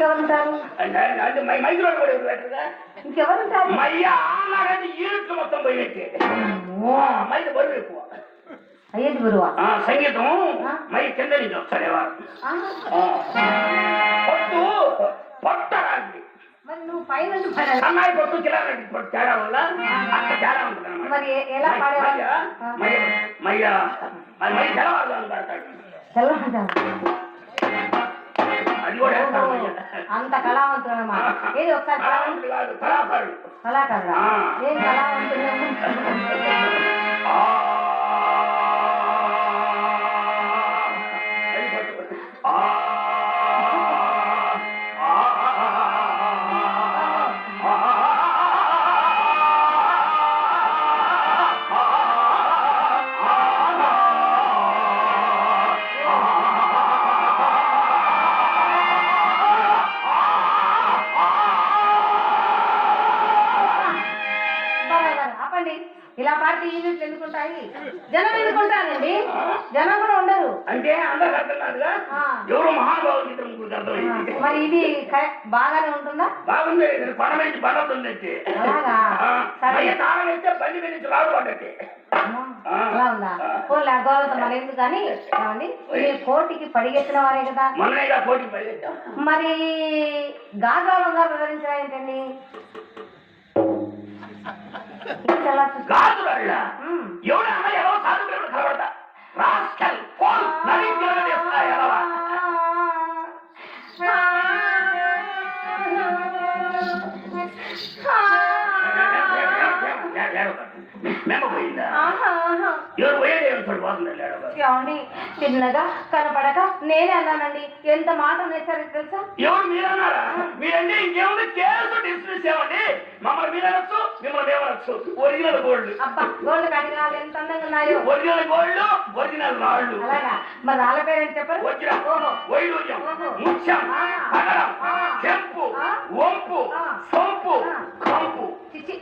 ఇంకెవరుంటారు అంటే మై మైకులో కూడా ఎవరు పెట్టరుగా ఇంకెవరుంటారు? మయ్య అలాగంటే ఈరుట్లు మొత్తం పోయినట్టే. మైద బరువు ఎక్కువ. అయ్యేది గురువా ఆ, సంగీతం మై కింద నుంచి వస్తాడేవారు పొట్టు పొట్ట రాండి మరి నువ్వు పైన నుంచి. అమ్మాయి పొట్టు కిలాంటి పొట్టు తేడా వల్ల అక్కడ తేడా ఉంటుంది మరి ఎలా పాడేవారు? మయ్య మయ్య మయ్య మయ్య తెల్లవారు అని పడతాడు. తెల్లవారుజామున. అంత కళావంతుడు అన్నమాట ఏది ఒకసారి. కళావంతుడు కాదు కళాకారుడు. కళాకారుడా. ఏం కళావంతుడు? జనం జనం కూడా ఉండరు. అంటే. ఎవరు మహానుభావులు ఇద్దరు ముగ్గురు ఆ, అర్థమైంది మరి ఇది బాగానే ఉంటుందా? బాగుంది తాళం వేస్తే బండి మీద నుంచి కానీ కోటికి పడిగెత్తిన వారే కదా. మరి గాజాలం గారు వివరించరా ఏంటండి? గాజులు చిన్నగా కనపడక నేనే అన్నానండి. ఎంత మాట నేర్చారో తెలుసా? ఎవరు మీరన్నారా? మీరంటే ఇంకేముంది? కేసు డిస్మిస్ ఏమండి మమ్మల్ని మీరనొచ్చు మిమ్మల్ని మేమనొచ్చు ఒరిజినల్ గోల్డ్. అబ్బా గోల్డ్ కడిగినాలు ఎంత అందంగా ఉన్నాయో. ఒరిజినల్ గోల్డ్ ఒరిజినల్ రాళ్ళు. అలాగా? మరి వాళ్ళ పేరేంటి చెప్పరు? వజ్రం వైడూర్యం. ముత్యం. ఆ. పగడం ఆ. చెంపు ఆ. వంపు ఆ. సొంపు ఆ. కంపు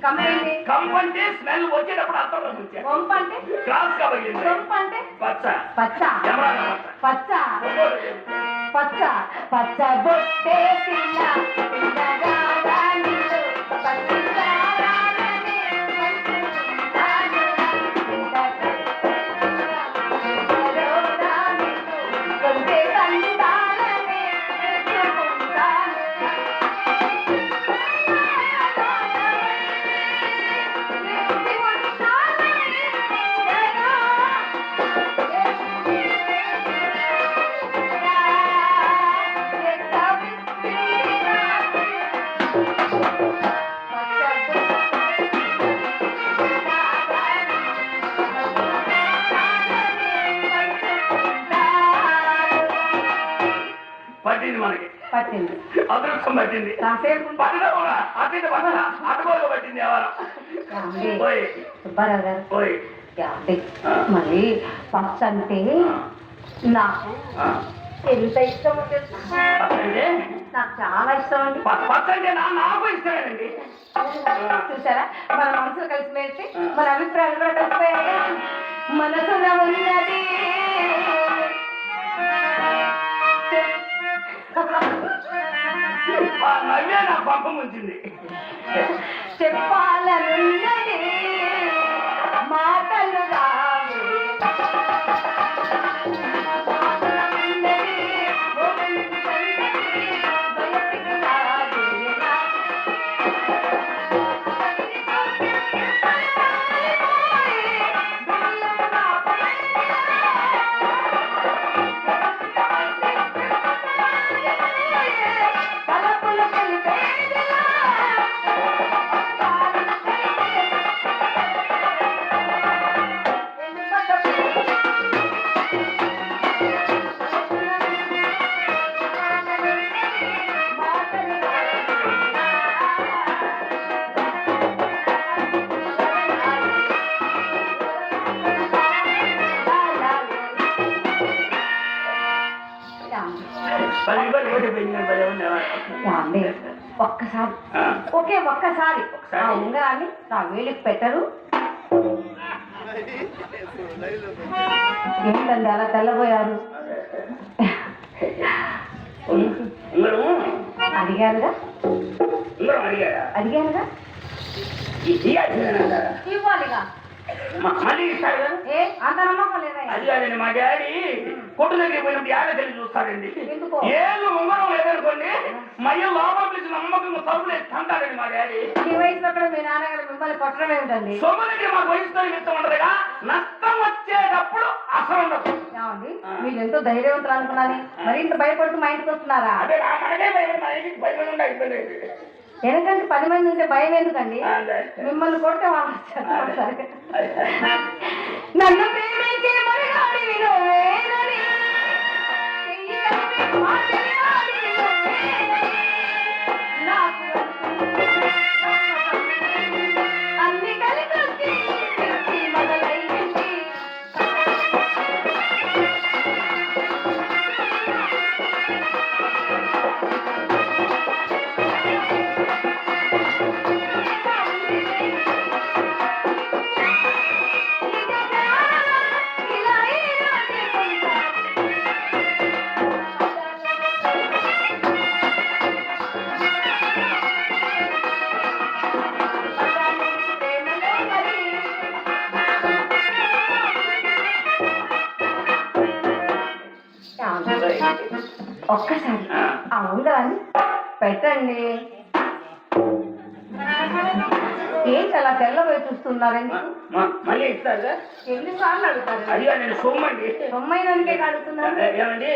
చిచ్చి ఈ కంపెనీ కంపంటే స్మెల్ వచ్చేటప్పుడు అర్థం వచ్చా. వంప అంటే క్రాస్గా పగిలింది. సొంప అంటే పచ్చ. పచ్చ. పచ్చ పచ్చ. పచ్చ బొట్టే పిల్ల. పిల్లగాడా. పట్టింది మనకి. పట్టింది. అదృష్టం పట్టింది. కూడా అటుకోలు పట్టింది సుబ్బారావు గారు? మరి అంటే నాకు. ఎంత పచ్చంటే నాకు చాలా ఇష్టం అండి. నాకు ఇష్టమేనండి. చూసారా? మన మనసులు కలిసి మెలిసి మన అభిప్రాయాలు కూడా కలిసిపోయాయి. ఉన్నది. ఆ నవ్వే నాకు పంపం ముంచింది. చెప్పాలనున్నది. ఒక్కసారి. ఓకే ఒక్కసారి. ఉంగరాన్ని నా వేలికి పెట్టరు. ఏంటండి అలా తెల్లబోయారు. అడిగారుగా? అడిగారుగా? ఇవ్వాలిగా. మళ్ళీ అది మా డాడీ కొట్టు దగ్గర పోయినప్పుడు యాడ తెలిసి చూస్తాడండి? ఏళ్ళు ఉంగరం లేదనుకోండి మయ్య లోపల పిలిచి నమ్మకంగా తలుపులు ఎత్తి అంటాడండి మా డాడీ. ఈ వయసులో కూడా మీ నాన్నగారు మిమ్మల్ని కొట్టడం ఏమిటండి సొమ్ము దగ్గర మాకు వయసుతో నిమిత్తం ఉండదుగా నష్టం వచ్చేటప్పుడు అసలు ఉండదు. మీరు ఎంతో ధైర్యవంతులు అనుకున్నాను మరి ఇంత భయపడుతూ మా ఇంటికి వస్తున్నారా? ఎందుకంటే పది మంది ఉంటే భయం ఎందుకండి? మిమ్మల్ని కొడితే వాళ్ళు నన్ను ప్రేమించే ఒక్కసారి. ఆ ఉంగరాన్ని పెట్టండి. ఏంటి అలా తెల్లబోయి చూస్తున్నారండి మళ్ళీ ఇస్తారుగా ఎన్నిసార్లు అడుగుతారు? అదిగా నేను సొమ్మండి బొమ్మైనందుకే అడుగుతున్నారు? ఏమండి?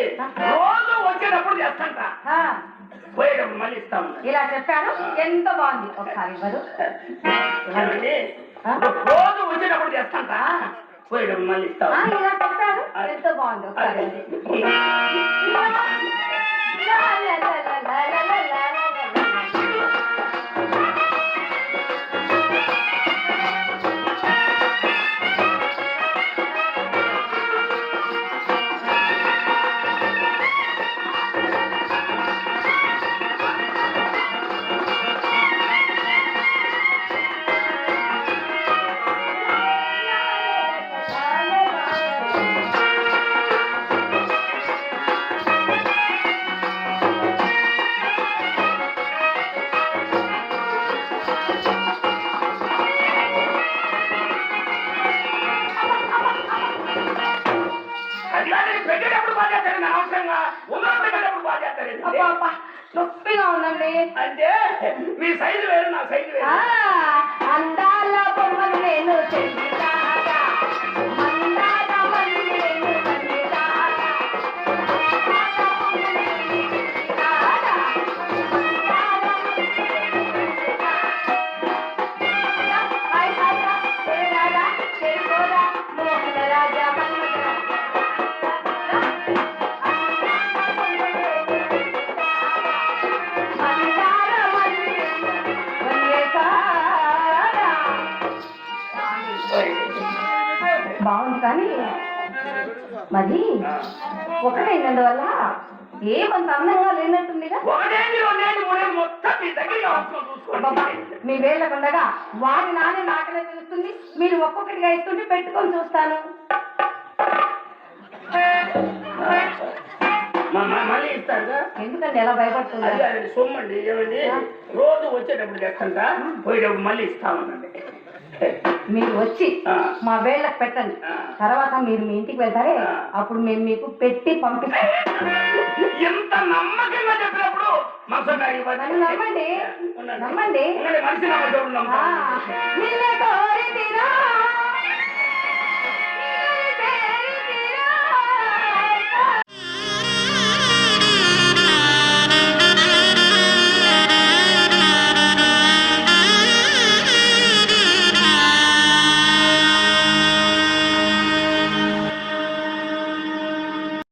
రోజు వచ్చేటప్పుడు చేస్తాంట. పోయేటప్పుడు మళ్ళీ ఇస్తాము. ఇలా చెప్పాను ఎంత బాగుంది. ఒకసారి ఇవ్వరు. ఏమండి? రోజు వచ్చేటప్పుడు చేస్తాంట. పోయేటప్పుడు మళ్ళీ ఆ, ఇస్తాము ఇలా చెప్పాను ఎంత బాగుంది? ఒకసారి అబ్బా, అబ్బా, నొప్పిగా ఉందండి. అంటే మీ సైజు వేరు నా సైజు వేరు. అందాల బొమ్మను నేను చెల్లిదాగా మరి ఒకటైనందువల్ల ఏమంత అందంగా లేనట్టుందిగా? మీ వేళ్ళ ఉండగా వారి నాన్న నాకలే తెలుస్తుంది. మీరు ఒక్కొక్కటిగా ఇస్తుంటే పెట్టుకొని చూస్తాను. మళ్ళీ ఎందుకంటే ఎలా భయపడుతుంది సొమ్మండి ఏమండి? రోజు వచ్చేటప్పుడు తెస్తాను పోయేటప్పుడు మళ్ళీ ఇస్తా ఉండండి. మీరు వచ్చి. మా వేళ్ళకి పెట్టండి. తర్వాత మీరు మీ ఇంటికి వెళ్తారే. అప్పుడు మేము మీకు పెట్టి పంపిస్తాం. నమ్మకంగా చెప్పినప్పుడు నమ్మండి. నమ్మండి. మనిషి నమ్మకం